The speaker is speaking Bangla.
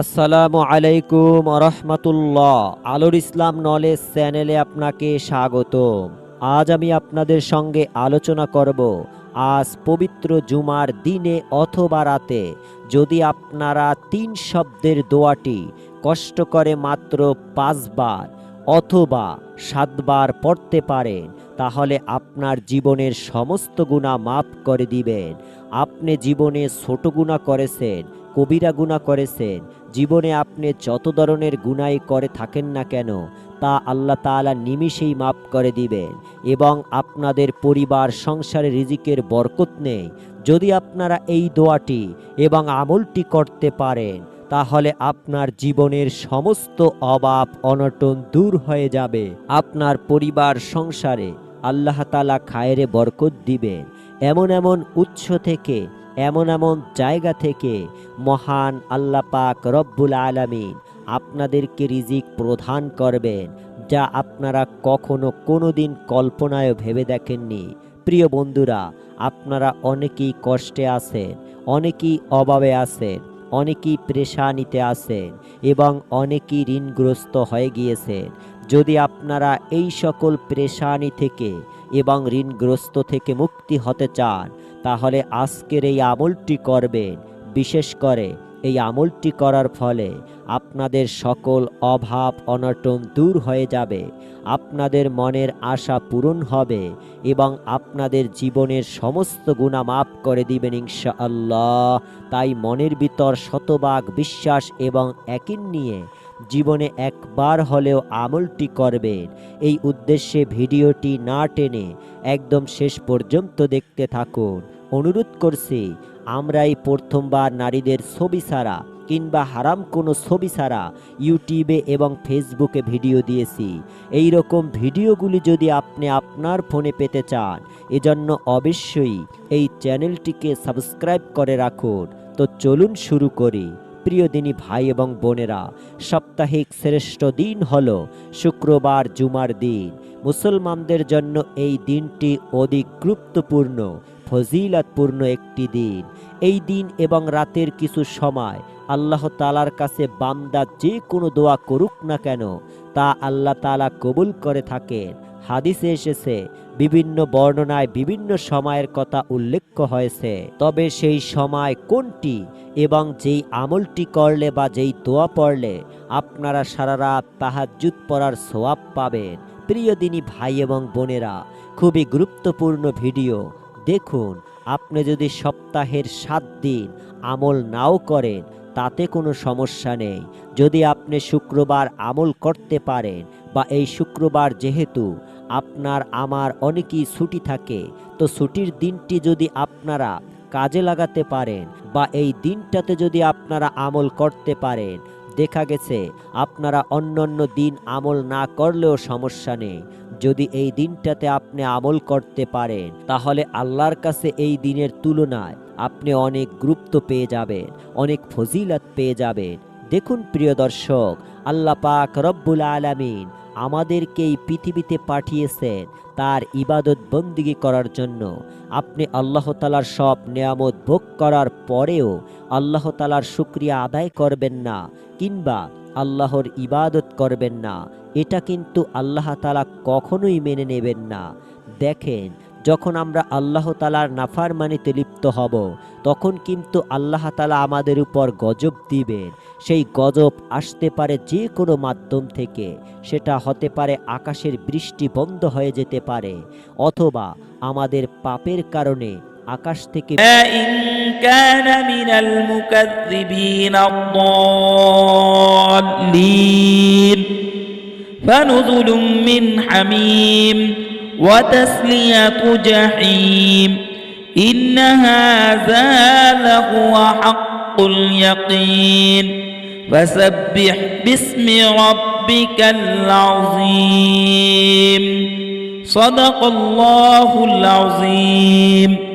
আসসালামু আলাইকুম রহমতুল্লাহ। আলোর ইসলাম নলেজ চ্যানেলে আপনাকে স্বাগত আজ আমি আপনাদের সঙ্গে আলোচনা করব, আজ পবিত্র জুমার দিনে অথবা রাতে যদি আপনারা তিন শব্দের দোয়াটি কষ্ট করে মাত্র পাঁচবার অথবা সাতবার পড়তে পারেন, তাহলে আপনার জীবনের সমস্ত গুণা মাফ করে দিবেন। আপনি জীবনে ছোট গুণা করেছেন কবিরা গুণা করেছেন জীবনে আপনি যত ধরনের গুনাই করে থাকেন না কেন, তা আল্লাহ তাআলা নিমিষেই মাফ করে দিবেন। এবং আপনাদের পরিবার, সংসারে রিজিকের বরকত নেই। যদি আপনারা এই দোয়াটি এবং আমলটি করতে পারেন, তাহলে আপনার জীবনের সমস্ত অভাব অনটন দূর হয়ে যাবে। আপনার পরিবার, সংসারে আল্লাহ তালা খায়েরে বরকত দিবেন। এমন এমন উৎস থেকে এমন এমন জায়গা থেকে মহান আল্লাহ পাক রব্বুল আলামিন আপনাদেরকে রিজিক প্রদান করবেন, যা আপনারা কখনো কোনো দিন কল্পনায়ও ভেবে দেখেননি। প্রিয় বন্ধুরা, আপনারা অনেকেই কষ্টে আছেন, অনেকেই অভাবে আছেন, অনেকেই প্রেশানিতে আছেন এবং অনেকেই ঋণগ্রস্ত হয়ে গিয়েছেন। যদি আপনারা এই সকল প্রেশানি থেকে এবং ঋণগ্রস্ত থেকে মুক্তি হতে চান, তাহলে আজকের এই আমলটি করবেন। বিশেষ করে এই আমলটি করার ফলে আপনাদের সকল অভাব, অনটন দূর হয়ে যাবে, আপনাদের মনের আশা পূরণ হবে এবং আপনাদের জীবনের সমস্ত গুণা মাফ করে দিবেন ইনশা আল্লাহ তাই মনের ভিতর শতভাগ বিশ্বাস এবং একিন নিয়ে জীবনে একবার হলেও আমলটি করবেন এই উদ্দেশ্যে ভিডিওটি না টেনে একদম শেষ পর্যন্ত দেখতে থাকুন। অনুরোধ করছি, আমরাই প্রথমবার নারীদের ছবি ছাড়া কিংবা হারাম কোনো ছবি ছাড়া ইউটিউবে এবং ফেসবুকে ভিডিও দিয়েছি। এই রকম ভিডিওগুলি যদি আপনি আপনার ফোনে পেতে চান, এজন্য অবশ্যই এই চ্যানেলটিকে সাবস্ক্রাইব করে রাখুন। তো চলুন শুরু করি। প্রিয় দিনী ভাই এবং বোনেরা, সাপ্তাহিক শ্রেষ্ঠ দিন হল শুক্রবার জুমার দিন। মুসলমানদের জন্য এই দিনটি অধিক গুরুত্বপূর্ণ, ফজিলাতপূর্ণ একটি দিন। এই দিন এবং রাতের কিছু সময় আল্লাহ তালার কাছে বান্দা যে কোনো দোয়া করুক না কেন, তা আল্লাহ তালা কবুল করে থাকেন। হাদিসে এসেছে, বিভিন্ন বর্ণনায় বিভিন্ন সময়ের কথা উল্লেখ হয়েছে। তবে সেই সময় কোনটি এবং যেই আমলটি করলে বা যেই দোয়া পড়লে আপনারা সারা রাত তাহাজ্জুদ পড়ার সোয়াব পাবেন। প্রিয় দিনী ভাই এবং বোনেরা, খুবই গুরুত্বপূর্ণ ভিডিও। দেখুন, আপনি যদি সপ্তাহের সাত দিন আমল নাও করেন, তাতে কোনো সমস্যা নেই। যদি আপনি শুক্রবার আমল করতে পারেন বা এই শুক্রবার যেহেতু আপনার আমার অনেকই ছুটি থাকে। তো ছুটির দিনটি যদি আপনারা কাজে লাগাতে পারেন বা এই দিনটাতে যদি আপনারা আমল করতে পারেন, দেখা গেছে আপনারা অন্যান্য দিন আমল না করলেও সমস্যা নেই। যদি এই দিনটাতে আপনি আমল করতে পারেন, তাহলে আল্লাহর কাছে এই দিনের তুলনায় আপনি অনেক গুরুত্ব পেয়ে যাবেন, অনেক ফজিলত পেয়ে যাবেন। দেখুন প্রিয় দর্শক, আল্লাহ পাক রব্বুল আলামিন আমাদেরকে এই পৃথিবীতে পাঠিয়েছেন তার ইবাদত বন্দিগি করার জন্য। আপনি আল্লাহ তালার সব নিয়ামত ভোগ করার পরেও আল্লাহ তালার শুক্রিয়া আদায় করবেন না কিংবা আল্লাহর ইবাদত করবেন না। এটা কিন্তু আল্লাহ তালা কখনোই মেনে নেবেন না। দেখেন যখন আমরা আল্লাহ তালার নাফারমানিতে লিপ্ত হব তখন কিন্তু আল্লাহ তালা আমাদের উপর গজব দিবেন সেই গজব আসতে পারে যে কোনো মাধ্যম থেকে সেটা হতে পারে আকাশের বৃষ্টি বন্ধ হয়ে যেতে পারে অথবা আমাদের পাপের কারণে আকাশ থেকে إن كان من المكذبين الضالين فنزل من حميم وتسلية جحيم. إن هذا لهو حق اليقين. فسبح باسم ربك العظيم. صدق الله العظيم.